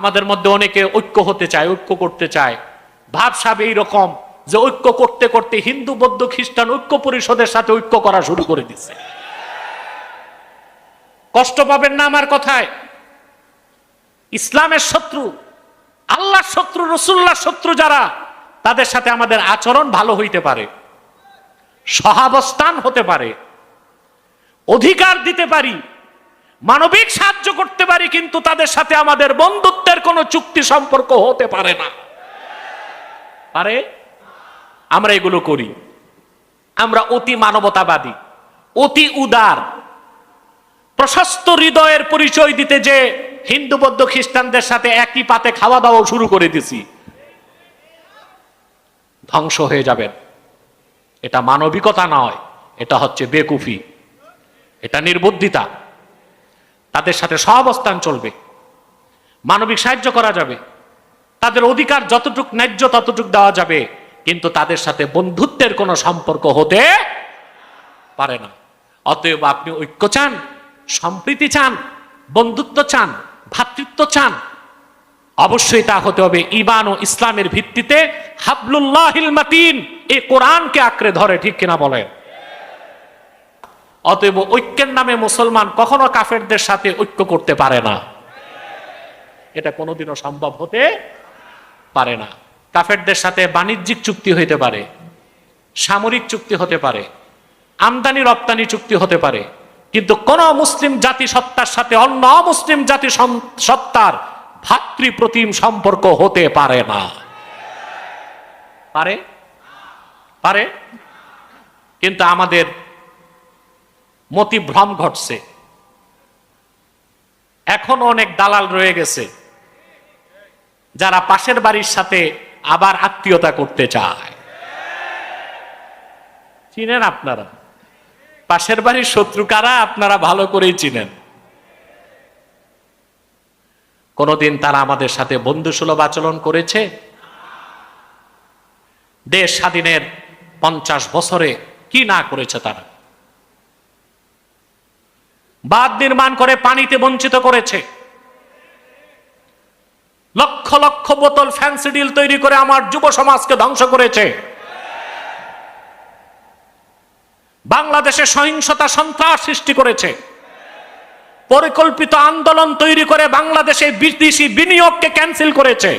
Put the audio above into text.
আমাদের মধ্যে অনেকে ঐক্য হতে চায়, ঐক্য করতে চায়। ভাবসাব এইরকম যে ঐক্য করতে করতে হিন্দু, বৌদ্ধ, খ্রিস্টান ঐক্য পরিষদের সাথে ঐক্য করা শুরু করে দিচ্ছে কষ্ট পাবেন না আমার কথায়। ইসলামের শত্রু, আল্লাহর শত্রু রসুল্লাহ শত্রু যারা, তাদের সাথে আমাদের আচরণ ভালো হইতে পারে, সহাবস্থান হতে পারে, অধিকার দিতে পারি মানবিক সাহায্য করতে পারি, কিন্তু তাদের সাথে আমাদের বন্ধুত্বের কোনো চুক্তি সম্পর্ক হতে পারে না। পারে আমরা এগুলো করি। আমরা অতি মানবতাবাদী, অতি উদার। প্রশস্ত হৃদয়ের পরিচয় দিতে যে হিন্দু, বৌদ্ধ, খ্রিস্টানদের সাথে একই পাতে খাওয়া দাওয়া শুরু করে দিছি। ধ্বংস হয়ে যাবেন এটা মানবিকতা নয়, এটা হচ্ছে বেকুফি। এটা নির্বুদ্ধিতা। তাদের সাথে সহাবস্থান চলবে। মানবিক সাহায্য করা যাবে। তাদের অধিকার যতটুক ন্যায্য ততটুক দেওয়া যাবে। কিন্তু তাদের সাথে বন্ধুত্বের কোনো সম্পর্ক হতে পারে না। অতএব আপনি ঐক্য চান, সম্প্রীতি চান, বন্ধুত্ব চান ভ্রাতৃত্ব চান। অবশ্যই তা হতে হবে ইমান ও ইসলামের ভিত্তিতে হাবলুল্লাহিল মাতিন। এই কোরআনকে আঁকড়ে ধরে, ঠিক কিনা বলেন? অতএব ঐক্যের নামে মুসলমান কখনো কাফেরদের সাথে ঐক্য করতে পারে না। এটা কোনোদিনও সম্ভব হতে পারে না। কাফেরদের সাথে বাণিজ্যিক চুক্তি হইতে পারে, সামরিক চুক্তি হতে পারে, আমদানি রপ্তানি চুক্তি হতে পারে, কিন্তু কোন মুসলিম জাতি সত্তার সাথে অন্য মুসলিম জাতি সত্তার ভাতৃপ্রতিম সম্পর্ক হতে পারে না। পারে? পারে? কিন্তু আমাদের মতিভ্রম ঘটছে। এখন অনেক দালাল রয়ে গেছে, যারা পাশের বাড়ির সাথে আবার আত্মীয়তা করতে চায়। চিনেন আপনারা? পাশের বাড়ির শত্রু কারা আপনারা ভালো করেই চিনেন। কোনদিন তারা আমাদের সাথে বন্ধুসুলভ আচরণ করেছে? দেশ স্বাধীনের পঞ্চাশ বছরে কি না করেছে তারা? বাঁধ নির্মাণ করে পানিতে বঞ্চিত করেছে। লক্ষ লক্ষ বোতল ফ্যান্সি ডিল তৈরি করে আমার যুব সমাজকে ধ্বংস করেছে। বাংলাদেশে সহিংসতা সন্ত্রাস সৃষ্টি করেছে। পরিকল্পিত আন্দোলন তৈরি করে বাংলাদেশে বিদেশি বিনিয়োগকে ক্যান্সেল করেছে।